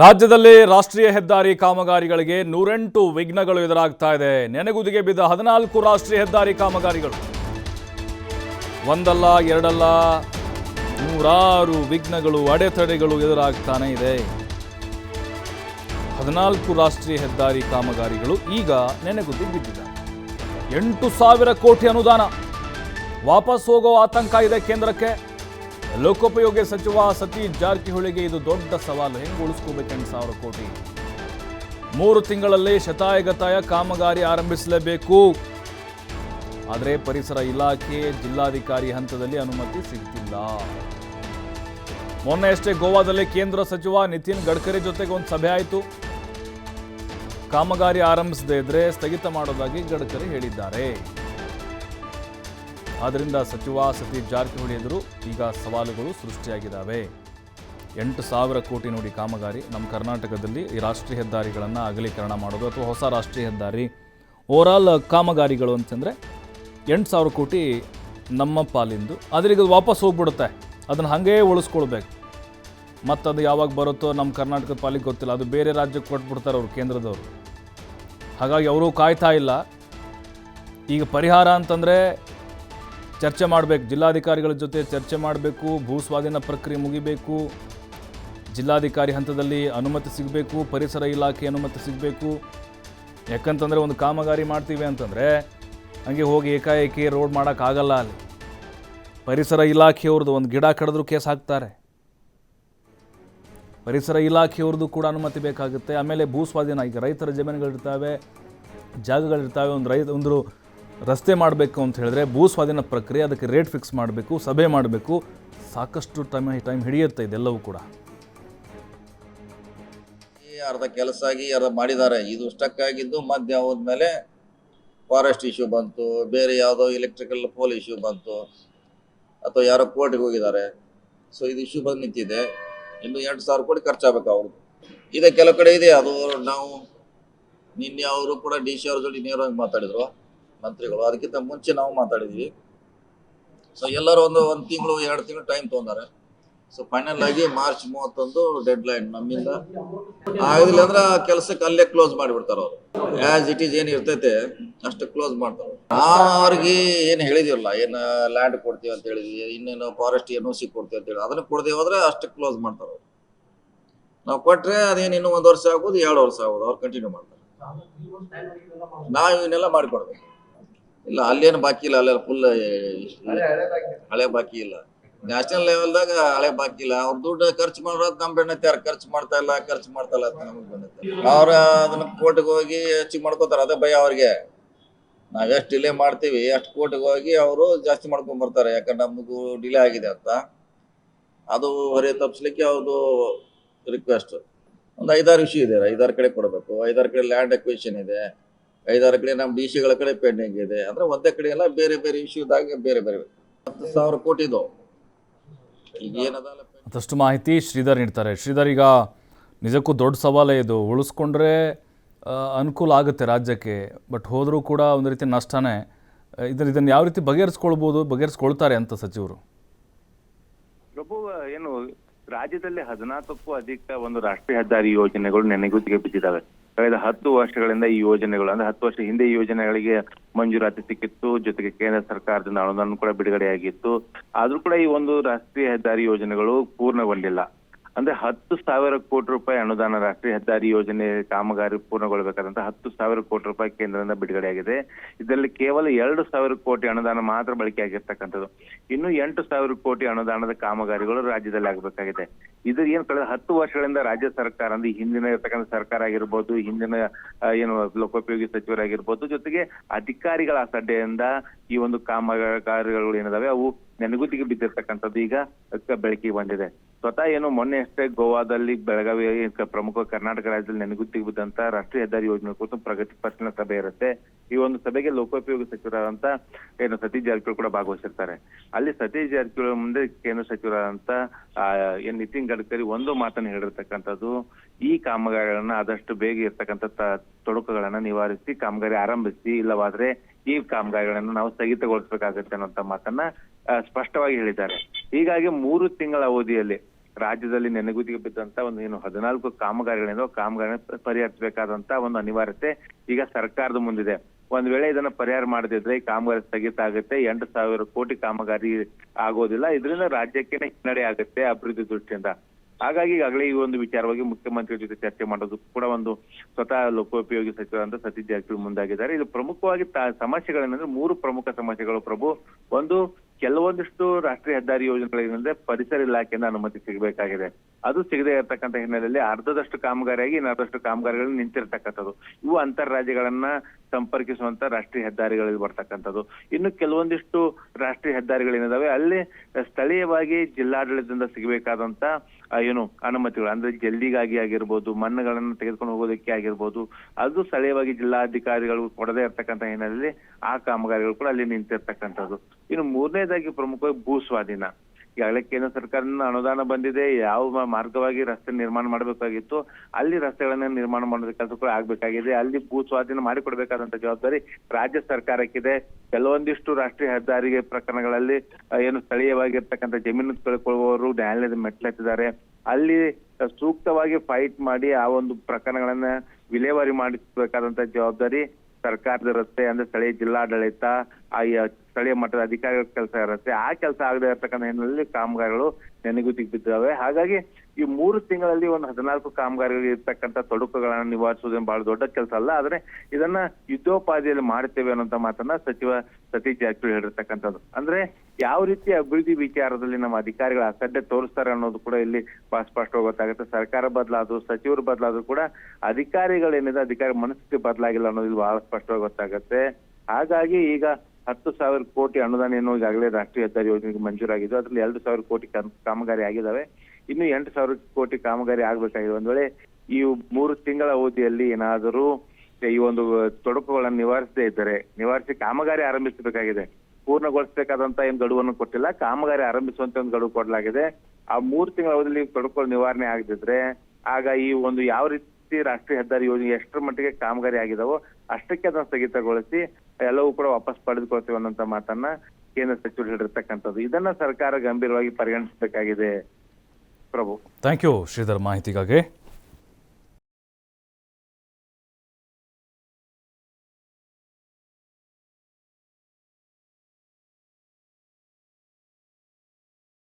ರಾಜ್ಯದಲ್ಲಿ ರಾಷ್ಟ್ರೀಯ ಹೆದ್ದಾರಿ ಕಾಮಗಾರಿಗಳಿಗೆ ನೂರೆಂಟು ವಿಘ್ನಗಳು ಎದುರಾಗ್ತಾ ಇದೆ. ನೆನೆಗುದಿಗೆ ಬಿದ್ದ ಹದಿನಾಲ್ಕು ರಾಷ್ಟ್ರೀಯ ಹೆದ್ದಾರಿ ಕಾಮಗಾರಿಗಳು. ಒಂದಲ್ಲ, ಎರಡಲ್ಲ, ನೂರಾರು ವಿಘ್ನಗಳು, ಅಡೆತಡೆಗಳು ಎದುರಾಗ್ತಾನೆ ಇದೆ. ಹದಿನಾಲ್ಕು ರಾಷ್ಟ್ರೀಯ ಹೆದ್ದಾರಿ ಕಾಮಗಾರಿಗಳು ಈಗ ನೆನೆಗುದಿ ಬಿದ್ದಿದೆ. ಎಂಟು ಸಾವಿರ ಕೋಟಿ ಅನುದಾನ. ವಾಪಸ್ ಹೋಗೋ ಆತಂಕ ಇದೆ ಕೇಂದ್ರಕ್ಕೆ. ಲೋಕೋಪಯೋಗಿ ಸಚಿವ ಸತೀಶ್ ಜಾರಕಿಹೊಳಿಗೆ ಇದು ದೊಡ್ಡ ಸವಾಲು. ಹೆಂಗೆ ಉಳಿಸ್ಕೋಬೇಕು ಸಾವಿರ ಕೋಟಿ? ಮೂರು ತಿಂಗಳಲ್ಲಿ ಶತಾಯಗತಾಯ ಕಾಮಗಾರಿ ಆರಂಭಿಸಲೇಬೇಕು. ಆದರೆ ಪರಿಸರ ಇಲಾಖೆ ಜಿಲ್ಲಾಧಿಕಾರಿ ಹಂತದಲ್ಲಿ ಅನುಮತಿ ಸಿಗ್ತಿಲ್ಲ. ಮೊನ್ನೆಯಷ್ಟೇ ಗೋವಾದಲ್ಲಿ ಕೇಂದ್ರ ಸಚಿವ ನಿತಿನ್ ಗಡ್ಕರಿ ಜೊತೆಗೆ ಒಂದು ಸಭೆ ಆಯಿತು. ಕಾಮಗಾರಿ ಆರಂಭಿಸದೇ ಇದ್ರೆ ಸ್ಥಗಿತ ಮಾಡೋದಾಗಿ ಗಡ್ಕರಿ ಹೇಳಿದ್ದಾರೆ. ಆದ್ದರಿಂದ ಸಚಿವ ಸತೀಶ್ ಜಾರಕಿಹೊಳಿ ಎದುರು, ಈಗ ಸವಾಲುಗಳು ಸೃಷ್ಟಿಯಾಗಿದ್ದಾವೆ. ಎಂಟು ಸಾವಿರ ಕೋಟಿ ನೋಡಿ ಕಾಮಗಾರಿ, ನಮ್ಮ ಕರ್ನಾಟಕದಲ್ಲಿ ಈ ರಾಷ್ಟ್ರೀಯ ಹೆದ್ದಾರಿಗಳನ್ನು ಅಗಲೀಕರಣ ಮಾಡೋದು ಅಥವಾ ಹೊಸ ರಾಷ್ಟ್ರೀಯ ಹೆದ್ದಾರಿ. ಓವರಾಲ್ ಕಾಮಗಾರಿಗಳು ಅಂತಂದರೆ, ಎಂಟು ಸಾವಿರ ಕೋಟಿ ನಮ್ಮ ಪಾಲಿಂದು. ಆದರೆ ಈಗ ವಾಪಸ್ ಹೋಗ್ಬಿಡುತ್ತೆ. ಅದನ್ನು ಹಾಗೇ ಉಳಿಸ್ಕೊಳ್ಬೇಕು. ಮತ್ತು ಅದು ಯಾವಾಗ ಬರುತ್ತೋ ನಮ್ಮ ಕರ್ನಾಟಕದ ಪಾಲಿಗೆ ಗೊತ್ತಿಲ್ಲ. ಅದು ಬೇರೆ ರಾಜ್ಯಕ್ಕೆ ಕೊಟ್ಬಿಡ್ತಾರೆ ಅವರು, ಕೇಂದ್ರದವರು. ಹಾಗಾಗಿ ಅವರು ಕಾಯ್ತಾ ಇಲ್ಲ. ಈಗ ಪರಿಹಾರ ಅಂತಂದರೆ ಚರ್ಚೆ ಮಾಡಬೇಕು. ಜಿಲ್ಲಾಧಿಕಾರಿಗಳ ಜೊತೆ ಚರ್ಚೆ ಮಾಡಬೇಕು, ಭೂ ಸ್ವಾಧೀನ ಪ್ರಕ್ರಿಯೆ ಮುಗಿಬೇಕು, ಜಿಲ್ಲಾಧಿಕಾರಿ ಹಂತದಲ್ಲಿ ಅನುಮತಿ ಸಿಗಬೇಕು, ಪರಿಸರ ಇಲಾಖೆ ಅನುಮತಿ ಸಿಗಬೇಕು. ಯಾಕಂತಂದರೆ ಒಂದು ಕಾಮಗಾರಿ ಮಾಡ್ತೀವಿ ಅಂತಂದರೆ ಹಂಗೆ ಹೋಗಿ ಏಕಾಏಕಿ ರೋಡ್ ಮಾಡೋಕ್ಕಾಗಲ್ಲ ಅಲ್ಲಿ. ಪರಿಸರ ಇಲಾಖೆಯವ್ರದ್ದು ಒಂದು ಗಿಡ ಕಡಿದ್ರೂ ಕೇಸ್ ಹಾಕ್ತಾರೆ. ಪರಿಸರ ಇಲಾಖೆಯವ್ರದ್ದು ಕೂಡ ಅನುಮತಿ ಬೇಕಾಗುತ್ತೆ. ಆಮೇಲೆ ಭೂ ಸ್ವಾಧೀನ, ಈಗ ರೈತರ ಜಮೀನುಗಳಿರ್ತಾವೆ, ಜಾಗಗಳಿರ್ತಾವೆ, ಒಂದು ರೈತ, ಒಂದು ರಸ್ತೆ ಮಾಡಬೇಕು ಅಂತ ಹೇಳಿದ್ರೆ ಭೂ ಸ್ವಾಧೀನ ಪ್ರಕ್ರಿಯೆ ಅದಕ್ಕೆ ರೇಟ್ ಫಿಕ್ಸ್ ಮಾಡಬೇಕು, ಸಭೆ ಮಾಡಬೇಕು. ಸಾಕಷ್ಟು ಟೈಮ್ ಟೈಮ್ ಹಿಡಿಯುತ್ತೆ ಇದೆಲ್ಲವೂ ಕೂಡ. ಅರ್ಧ ಕೆಲಸ ಆಗಿ ಅರ್ಧ ಮಾಡಿದ್ದಾರೆ. ಇದು ಸ್ಟಕ್ ಆಗಿದ್ದು ಮಧ್ಯ ಹೋದ್ಮೇಲೆ ಫಾರೆಸ್ಟ್ ಇಶ್ಯೂ ಬಂತು, ಬೇರೆ ಯಾವುದೋ ಎಲೆಕ್ಟ್ರಿಕಲ್ ಪೋಲ್ ಇಶ್ಯೂ ಬಂತು, ಅಥವಾ ಯಾರೋ ಕೋರ್ಟಿಗೆ ಹೋಗಿದ್ದಾರೆ. ಸೊ ಇದು ಇಶ್ಯೂ ಬಂದು ನಿಂತಿದೆ. ಇನ್ನು ಎಂಟು ಸಾವಿರ ಕೋಟಿ ಖರ್ಚಾಗಬೇಕು ಅವ್ರದ್ದು ಇದೆ ಕೆಲವು ಕಡೆ ಇದೆ. ಅದು ನಾವು ನಿನ್ನೆ ಅವರು ಕೂಡ ಡಿ ಸಿ ಅವ್ರ ಜೊತೆ ನೇರವಾಗಿ ಮಾತಾಡಿದ್ರು. ಮಂತ್ರಿಗಳು. ಅದಕ್ಕಿಂತ ಮುಂಚೆ ನಾವು ಮಾತಾಡಿದ್ವಿ. ಸೊ ಎಲ್ಲರೂ ಒಂದು ಒಂದು ತಿಂಗಳು, ಎರಡು ತಿಂಗಳು ಟೈಮ್ ತೊಗೊಂಡಾರೆ. ಸೊ ಫೈನಲ್ ಆಗಿ ಮಾರ್ಚ್ ಮೂವತ್ತೊಂದು ಡೆಡ್ ಲೈನ್ ನಮ್ಮಿಂದ. ಆಗಲಿಲ್ಲ ಅಂದ್ರೆ ಆ ಕೆಲಸಕ್ಕೆ ಅಲ್ಲೇ ಕ್ಲೋಸ್ ಮಾಡಿಬಿಡ್ತಾರ ಅವರು. ಆಸ್ ಇಟ್ ಈಸ್ ಏನ್ ಇರ್ತೈತೆ, ಅಷ್ಟು ಕ್ಲೋಸ್ ಮಾಡ್ತಾರೆ. ನಾವು ಅವ್ರಿಗೆ ಏನು ಹೇಳಿದಿವಲ್ಲ, ಏನು ಲ್ಯಾಂಡ್ ಕೊಡ್ತೀವಿ ಅಂತ ಹೇಳಿದ್ವಿ, ಇನ್ನೇನು ಫಾರೆಸ್ಟ್ ಏನು ಸಿ ಕೊಡ್ತೀವಿ ಅಂತ ಹೇಳಿ ಅದನ್ನ ಕೊಡದೆ ಹೋದ್ರೆ ಅಷ್ಟು ಕ್ಲೋಸ್ ಮಾಡ್ತಾರೆ ನಾವು ಕೊಟ್ರೆ ಅದೇನು ಇನ್ನೂ ಒಂದು ವರ್ಷ ಆಗ್ಬೋದು ಎರಡು ವರ್ಷ ಆಗ್ಬೋದು ಅವ್ರು ಕಂಟಿನ್ಯೂ ಮಾಡ್ತಾರೆ. ನಾವು ಇವನ್ನೆಲ್ಲ ಮಾಡಿಕೊಡ್ಬೇಕು. ಇಲ್ಲ ಅಲ್ಲೇನು ಬಾಕಿ ಇಲ್ಲ ಅಲ್ಲೆಲ್ಲ ಫುಲ್ ಹಳೆ ಬಾಕಿ ಇಲ್ಲ. ನ್ಯಾಷನಲ್ ಲೆವೆಲ್ದಾಗ ಹಳೆ ಬಾಕಿ ಇಲ್ಲ. ಅವ್ರ ದುಡ್ಡು ಖರ್ಚು ಮಾಡೋದು ನಮ್ ಬೆಣ್ಣತಿ ಯಾರು ಖರ್ಚು ಮಾಡ್ತಾ ಇಲ್ಲ ಖರ್ಚು ಮಾಡ್ತಾ ಇಲ್ಲ ಅಂತ ನಮಗೆ ಬೆನ್ನತ್ತಿ ಅವ್ರ ಅದನ್ನ ಕೋರ್ಟ್ಗೆ ಹೋಗಿ ಹೆಚ್ಚಿಗೆ ಮಾಡ್ಕೋತಾರ. ಅದೇ ಭಯ ಅವ್ರಿಗೆ. ನಾವ್ ಎಷ್ಟು ಡಿಲೇ ಮಾಡ್ತೀವಿ ಅಷ್ಟು ಕೋರ್ಟ್ಗೆ ಹೋಗಿ ಅವರು ಜಾಸ್ತಿ ಮಾಡ್ಕೊಂಡ್ ಬರ್ತಾರೆ. ಯಾಕಂದ್ರೆ ನಮಗೂ ಡಿಲೇ ಆಗಿದೆ ಅಂತ. ಅದು ಹೊರೆ ತಪ್ಪಿಸ್ಲಿಕ್ಕೆ ಅವ್ರದ್ದು ರಿಕ್ವೆಸ್ಟ್ ಒಂದು ಐದಾರು ವಿಷಯ ಇದೆ. ಐದಾರು ಕಡೆ ಕೊಡಬೇಕು. ಐದಾರು ಕಡೆ ಲ್ಯಾಂಡ್ ಅಕ್ವಿಷನ್ ಇದೆ. ಐದಾರು ಕಡೆ ನಮ್ಮ ಡಿ ಸಿಗಳ ಕಡೆ ಪೆಂಡಿಂಗ್ ಇದೆ. ಅಂದ್ರೆ ಒಂದೇ ಕಡೆ ಎಲ್ಲ ಬೇರೆ ಬೇರೆ ಇಶ್ಯೂದಾಗ ಬೇರೆ ಬೇರೆ. ಹತ್ತು ಸಾವಿರ ಕೋಟಿ ಇದು ಈಗ ಏನದಲ್ಲ ಮತ್ತಷ್ಟು ಮಾಹಿತಿ ಶ್ರೀಧರ್ ನೀಡ್ತಾರೆ. ಶ್ರೀಧರ್ ಈಗ ನಿಜಕ್ಕೂ ದೊಡ್ಡ ಸವಾಲೇ ಇದು. ಉಳಿಸ್ಕೊಂಡ್ರೆ ಅನುಕೂಲ ಆಗುತ್ತೆ ರಾಜ್ಯಕ್ಕೆ. ಬಟ್ ಹೋದರೂ ಕೂಡ ಒಂದು ರೀತಿ ನಷ್ಟನೇ. ಇದನ್ನು ಇದನ್ನು ಯಾವ ರೀತಿ ಬಗೆಹರಿಸ್ಕೊಳ್ಬೋದು ಬಗೆಹರಿಸ್ಕೊಳ್ತಾರೆ ಅಂತ ಸಚಿವರು? ಪ್ರಭು ಏನು ರಾಜ್ಯದಲ್ಲಿ ಹದಿನಾಲ್ಕಕ್ಕೂ ಅಧಿಕ ಒಂದು ರಾಷ್ಟ್ರೀಯ ಹೆದ್ದಾರಿ ಯೋಜನೆಗಳು ನೆನೆಗುತ್ತಿಗೆ ಬಿದ್ದಿದ್ದಾವೆ ಕಳೆದ ಹತ್ತು ವರ್ಷಗಳಿಂದ ಈ ಯೋಜನೆಗಳು, ಅಂದ್ರೆ ಹತ್ತು ವರ್ಷ ಹಿಂದೆ ಈ ಯೋಜನೆಗಳಿಗೆ ಮಂಜೂರಾತಿ ಸಿಕ್ಕಿತ್ತು, ಜೊತೆಗೆ ಕೇಂದ್ರ ಸರ್ಕಾರದಿಂದ ಅನುದಾನ ಕೂಡ ಬಿಡುಗಡೆಯಾಗಿತ್ತು. ಆದ್ರೂ ಕೂಡ ಈ ಒಂದು ರಾಷ್ಟ್ರೀಯ ಹೆದ್ದಾರಿ ಯೋಜನೆಗಳು ಪೂರ್ಣಗೊಂಡಿಲ್ಲ. ಅಂದ್ರೆ ಹತ್ತು ಸಾವಿರ ಕೋಟಿ ರೂಪಾಯಿ ಅನುದಾನ ರಾಷ್ಟ್ರೀಯ ಹೆದ್ದಾರಿ ಯೋಜನೆ ಕಾಮಗಾರಿ ಪೂರ್ಣಗೊಳ್ಳಬೇಕಾದಂತ ಹತ್ತು ಸಾವಿರ ಕೋಟಿ ರೂಪಾಯಿ ಕೇಂದ್ರದಿಂದ ಬಿಡುಗಡೆಯಾಗಿದೆ ಇದರಲ್ಲಿ ಕೇವಲ ಎರಡು ಸಾವಿರ ಕೋಟಿ ಅನುದಾನ ಮಾತ್ರ ಬಳಕೆ ಆಗಿರ್ತಕ್ಕಂಥದ್ದು. ಇನ್ನು ಎಂಟು ಸಾವಿರ ಕೋಟಿ ಅನುದಾನದ ಕಾಮಗಾರಿಗಳು ರಾಜ್ಯದಲ್ಲಿ ಆಗಬೇಕಾಗಿದೆ. ಇದು ಏನ್ ಕಳೆದ ಹತ್ತು ವರ್ಷಗಳಿಂದ ರಾಜ್ಯ ಸರ್ಕಾರ, ಅಂದ್ರೆ ಹಿಂದಿನ ಇರ್ತಕ್ಕಂಥ ಸರ್ಕಾರ ಆಗಿರ್ಬೋದು ಹಿಂದಿನ ಏನು ಲೋಕೋಪಯೋಗಿ ಸಚಿವರಾಗಿರ್ಬೋದು, ಜೊತೆಗೆ ಅಧಿಕಾರಿಗಳ ಅಸಡ್ಡೆಯಿಂದ ಈ ಒಂದು ಕಾಮಗಾರಿಗಳು ಏನಿದಾವೆ, ಅವು ನೆನಗುದಿಗೆ ಬಿದ್ದಿರ್ತಕ್ಕಂಥದ್ದು ಈಗ ಬೆಳಕಿಗೆ ಬಂದಿದೆ. ಸ್ವತಃ ಏನು ಮೊನ್ನೆ ಅಷ್ಟೇ ಗೋವಾದಲ್ಲಿ ಬೆಳಗಾವಿ ಪ್ರಮುಖ ಕರ್ನಾಟಕ ರಾಜ್ಯದಲ್ಲಿ ನೆನಗುತ್ತಿಗೆ ಬಿದ್ದಂತ ರಾಷ್ಟ್ರೀಯ ಹೆದ್ದಾರಿ ಯೋಜನೆ ಕುರಿತು ಪ್ರಗತಿ ಪರಿಶೀಲನಾ ಸಭೆ ಇರುತ್ತೆ. ಈ ಒಂದು ಸಭೆಗೆ ಲೋಕೋಪಯೋಗಿ ಸಚಿವರಾದಂತ ಏನು ಸತೀಶ್ ಜಾರಕಿಹೊಳಿ ಕೂಡ ಭಾಗವಹಿಸಿರ್ತಾರೆ. ಅಲ್ಲಿ ಸತೀಶ್ ಜಾರಕಿಹೊಳಿ ಮುಂದೆ ಕೇಂದ್ರ ಸಚಿವರಾದಂತ ಏನ್ ನಿತಿನ್ ಗಡ್ಕರಿ ಒಂದು ಮಾತನ್ನು ಹೇಳಿರ್ತಕ್ಕಂಥದ್ದು. ಈ ಕಾಮಗಾರಿಗಳನ್ನ ಆದಷ್ಟು ಬೇಗ ಇರ್ತಕ್ಕಂಥ ತೊಡಕುಗಳನ್ನ ನಿವಾರಿಸಿ, ಕಾಮಗಾರಿ ಆರಂಭಿಸಿ, ಇಲ್ಲವಾದ್ರೆ ಈ ಕಾಮಗಾರಿಗಳನ್ನ ನಾವು ಸ್ಥಗಿತಗೊಳಿಸಬೇಕಾಗುತ್ತೆ ಅನ್ನೋಂತ ಮಾತನ್ನ ಸ್ಪಷ್ಟವಾಗಿ ಹೇಳಿದ್ದಾರೆ. ಹೀಗಾಗಿ ಮೂರು ತಿಂಗಳ ಅವಧಿಯಲ್ಲಿ ರಾಜ್ಯದಲ್ಲಿ ನೆನೆಗುದಿಗೆ ಬಿದ್ದಂತ ಒಂದು ಏನು ಹದಿನಾಲ್ಕು ಕಾಮಗಾರಿಗಳೇನೋ ಕಾಮಗಾರಿ ಪರಿಹರಿಸಬೇಕಾದಂತ ಒಂದು ಅನಿವಾರ್ಯತೆ ಈಗ ಸರ್ಕಾರದ ಮುಂದಿದೆ. ಒಂದ್ ವೇಳೆ ಇದನ್ನ ಪರಿಹಾರ ಮಾಡದಿದ್ರೆ ಈ ಕಾಮಗಾರಿ ಸ್ಥಗಿತ ಆಗುತ್ತೆ. ಎಂಟು ಸಾವಿರ ಕೋಟಿ ಕಾಮಗಾರಿ ಆಗೋದಿಲ್ಲ. ಇದರಿಂದ ರಾಜ್ಯಕ್ಕೆ ಹಿನ್ನಡೆ ಆಗುತ್ತೆ ಅಭಿವೃದ್ಧಿ ದೃಷ್ಟಿಯಿಂದ. ಹಾಗಾಗಿ ಈಗಾಗಲೇ ಈ ಒಂದು ವಿಚಾರವಾಗಿ ಮುಖ್ಯಮಂತ್ರಿ ಜೊತೆ ಚರ್ಚೆ ಮಾಡೋದು ಕೂಡ ಒಂದು ಸ್ವತಃ ಲೋಕೋಪಯೋಗಿ ಸಚಿವರಂತ ಸತೀಶ್ ಜಾರಕಿಹೊಳಿ ಮುಂದಾಗಿದ್ದಾರೆ. ಇದು ಪ್ರಮುಖವಾಗಿ ಸಮಸ್ಯೆಗಳೇನಂದ್ರೆ ಮೂರು ಪ್ರಮುಖ ಸಮಸ್ಯೆಗಳು ಪ್ರಭು. ಒಂದು ಕೆಲವೊಂದಿಷ್ಟು ರಾಷ್ಟ್ರೀಯ ಹೆದ್ದಾರಿ ಯೋಜನೆಗಳೇನಂದ್ರೆ ಪರಿಸರ ಇಲಾಖೆಯಿಂದ ಅನುಮತಿ ಸಿಗಬೇಕಾಗಿದೆ. ಅದು ಸಿಗದೆ ಇರತಕ್ಕಂತ ಹಿನ್ನೆಲೆಯಲ್ಲಿ ಅರ್ಧದಷ್ಟು ಕಾಮಗಾರಿಯಾಗಿ ಇನ್ನರ್ಧಷ್ಟು ಕಾಮಗಾರಿಗಳು ನಿಂತಿರ್ತಕ್ಕಂಥದ್ದು. ಇವು ಅಂತರ್ ರಾಜ್ಯಗಳನ್ನ ಸಂಪರ್ಕಿಸುವಂತ ರಾಷ್ಟ್ರೀಯ ಹೆದ್ದಾರಿಗಳಲ್ಲಿ ಬರ್ತಕ್ಕಂಥದ್ದು. ಇನ್ನು ಕೆಲವೊಂದಿಷ್ಟು ರಾಷ್ಟ್ರೀಯ ಹೆದ್ದಾರಿಗಳೇನಿದಾವೆ ಅಲ್ಲಿ ಸ್ಥಳೀಯವಾಗಿ ಜಿಲ್ಲಾಡಳಿತದಿಂದ ಸಿಗಬೇಕಾದಂತ ಏನು ಅನುಮತಿಗಳು, ಅಂದ್ರೆ ಜಲ್ಲಿಗಾಗಿ ಆಗಿರ್ಬೋದು, ಮಣ್ಣುಗಳನ್ನು ತೆಗೆದುಕೊಂಡು ಹೋಗೋದಕ್ಕೆ ಆಗಿರ್ಬೋದು, ಅದು ಸ್ಥಳೀಯವಾಗಿ ಜಿಲ್ಲಾಧಿಕಾರಿಗಳು ಕೊಡದೇ ಇರ್ತಕ್ಕಂಥ ಹಿನ್ನೆಲೆಯಲ್ಲಿ ಆ ಕಾಮಗಾರಿಗಳು ಕೂಡ ಅಲ್ಲಿ ನಿಂತಿರ್ತಕ್ಕಂಥದ್ದು. ಇನ್ನು ಮೂರನೇದಾಗಿ ಪ್ರಮುಖವಾಗಿ ಭೂ ಸ್ವಾಧೀನ ಈಗಾಗಲೇ ಕೇಂದ್ರ ಸರ್ಕಾರದಿಂದ ಅನುದಾನ ಬಂದಿದೆ, ಯಾವ ಮಾರ್ಗವಾಗಿ ರಸ್ತೆ ನಿರ್ಮಾಣ ಮಾಡಬೇಕಾಗಿತ್ತು, ಅಲ್ಲಿ ರಸ್ತೆಗಳನ್ನ ನಿರ್ಮಾಣ ಮಾಡೋದ ಕೆಲಸ ಕೂಡ ಆಗ್ಬೇಕಾಗಿದೆ, ಅಲ್ಲಿ ಭೂ ಸ್ವಾಧೀನ ಮಾಡಿಕೊಡ್ಬೇಕಾದಂತ ಜವಾಬ್ದಾರಿ ರಾಜ್ಯ ಸರ್ಕಾರಕ್ಕಿದೆ. ಕೆಲವೊಂದಿಷ್ಟು ರಾಷ್ಟ್ರೀಯ ಹೆದ್ದಾರಿಗೆ ಪ್ರಕರಣಗಳಲ್ಲಿ ಏನು ಸ್ಥಳೀಯವಾಗಿರ್ತಕ್ಕಂಥ ಜಮೀನು ಕಳ್ಕೊಳ್ಳುವವರು ನ್ಯಾಯಾಲಯದ ಮೆಟ್ಲೆತ್ತಿದ್ದಾರೆ ಅಲ್ಲಿ ಸೂಕ್ತವಾಗಿ ಫೈಟ್ ಮಾಡಿ ಆ ಒಂದು ಪ್ರಕರಣಗಳನ್ನ ವಿಲೇವಾರಿ ಮಾಡಿಸಬೇಕಾದಂತ ಜವಾಬ್ದಾರಿ ಸರ್ಕಾರದ ಇರುತ್ತೆ ಅಂದ್ರೆ ಸ್ಥಳೀಯ ಜಿಲ್ಲಾಡಳಿತ ಸ್ಥಳೀಯ ಮಟ್ಟದ ಅಧಿಕಾರಿಗಳ ಕೆಲಸ ಇರುತ್ತೆ. ಆ ಕೆಲಸ ಆಗದೆ ಇರತಕ್ಕಂಥ ಹಿನ್ನೆಲೆಯಲ್ಲಿ ಕಾಮಗಾರಿಗಳು ನೆನೆಗುದಿಗೆ ಬಿದ್ದಾವೆ ಹಾಗಾಗಿ ಈ ಮೂರು ತಿಂಗಳಲ್ಲಿ ಒಂದು ಹದಿನಾಲ್ಕು ಕಾಮಗಾರಿಗಳು ಇರ್ತಕ್ಕಂಥ ತೊಡಕುಗಳನ್ನು ನಿವಾರಿಸುವುದೇನು ಬಹಳ ದೊಡ್ಡ ಕೆಲಸ ಅಲ್ಲ. ಆದ್ರೆ ಇದನ್ನ ಯುದ್ಧೋಪಾದಿಯಲ್ಲಿ ಮಾಡುತ್ತೇವೆ ಅನ್ನೋಂತ ಮಾತನ್ನ ಸಚಿವ ಸತೀಶ್ ಜಾರಕಿಹೊಳಿ ಹೇಳಿರ್ತಕ್ಕಂಥದ್ದು. ಅಂದ್ರೆ ಯಾವ ರೀತಿ ಅಭಿವೃದ್ಧಿ ವಿಚಾರದಲ್ಲಿ ನಮ್ಮ ಅಧಿಕಾರಿಗಳ ಅಸಡ್ಡೆ ತೋರಿಸ್ತಾರೆ ಅನ್ನೋದು ಕೂಡ ಇಲ್ಲಿ ಸ್ಪಷ್ಟವಾಗಿ ಗೊತ್ತಾಗುತ್ತೆ. ಸರ್ಕಾರ ಬದಲಾದ್ರು, ಸಚಿವರು ಬದಲಾದ್ರು ಕೂಡ ಅಧಿಕಾರಿಗಳೇನಿದೆ ಅಧಿಕಾರಿ ಮನಸ್ಥಿತಿ ಬದಲಾಗಿಲ್ಲ ಅನ್ನೋದು ಇಲ್ಲಿ ಬಹಳ ಸ್ಪಷ್ಟವಾಗಿ ಗೊತ್ತಾಗುತ್ತೆ. ಹಾಗಾಗಿ ಈಗ ಹತ್ತು ಸಾವಿರ ಕೋಟಿ ಅನುದಾನ ಏನು ಈಗಾಗಲೇ ರಾಷ್ಟ್ರೀಯ ಹೆದ್ದಾರಿ ಯೋಜನೆಗೆ ಮಂಜೂರಾಗಿದ್ದು, ಅದ್ರಲ್ಲಿ ಎರಡು ಸಾವಿರ ಕೋಟಿ ಕಾಮಗಾರಿ ಆಗಿದಾವೆ ಇನ್ನು ಎಂಟು ಸಾವಿರ ಕೋಟಿ ಕಾಮಗಾರಿ ಆಗ್ಬೇಕಾಗಿದೆ. ಒಂದ್ ವೇಳೆ ಈ ಮೂರು ತಿಂಗಳ ಅವಧಿಯಲ್ಲಿ ಏನಾದರೂ ಈ ಒಂದು ತೊಡಕುಗಳನ್ನು ನಿವಾರಿಸದೇ ಇದ್ದರೆ, ನಿವಾರಿಸಿ ಕಾಮಗಾರಿ ಆರಂಭಿಸಬೇಕಾಗಿದೆ. ಪೂರ್ಣಗೊಳಿಸಬೇಕಾದಂತ ಏನ್ ಗಡುವನ್ನು ಕೊಟ್ಟಿಲ್ಲ. ಕಾಮಗಾರಿ ಆರಂಭಿಸುವಂತ ಒಂದು ಗಡುವು ಕೊಡಲಾಗಿದೆ. ಆ ಮೂರು ತಿಂಗಳ ಅವಧಿಯಲ್ಲಿ ತೊಡಕುಗಳು ನಿವಾರಣೆ ಆಗದಿದ್ರೆ, ಆಗ ಈ ಒಂದು ಯಾವ ರೀತಿ ರಾಷ್ಟ್ರೀಯ ಹೆದ್ದಾರಿ ಯೋಜನೆ ಎಷ್ಟರ ಮಟ್ಟಿಗೆ ಕಾಮಗಾರಿ ಆಗಿದಾವೋ ಅಷ್ಟಕ್ಕೆ ಅದನ್ನ ಸ್ಥಗಿತಗೊಳಿಸಿ ಎಲ್ಲವೂ ಕೂಡ ವಾಪಸ್ ಪಡೆದುಕೊಳ್ತೇವೆ ಅನ್ನೋಂತ ಮಾತನ್ನ ಕೇಂದ್ರ ಸಚಿವರು ಹೇಳಿರ್ತಕ್ಕಂಥದ್ದು. ಇದನ್ನ ಸರ್ಕಾರ ಗಂಭೀರವಾಗಿ ಪರಿಗಣಿಸಬೇಕಾಗಿದೆ. ಪ್ರಭು. ಥ್ಯಾಂಕ್ ಯು ಶ್ರೀಧರ್ ಮಾಹಿತಿಗಾಗಿ.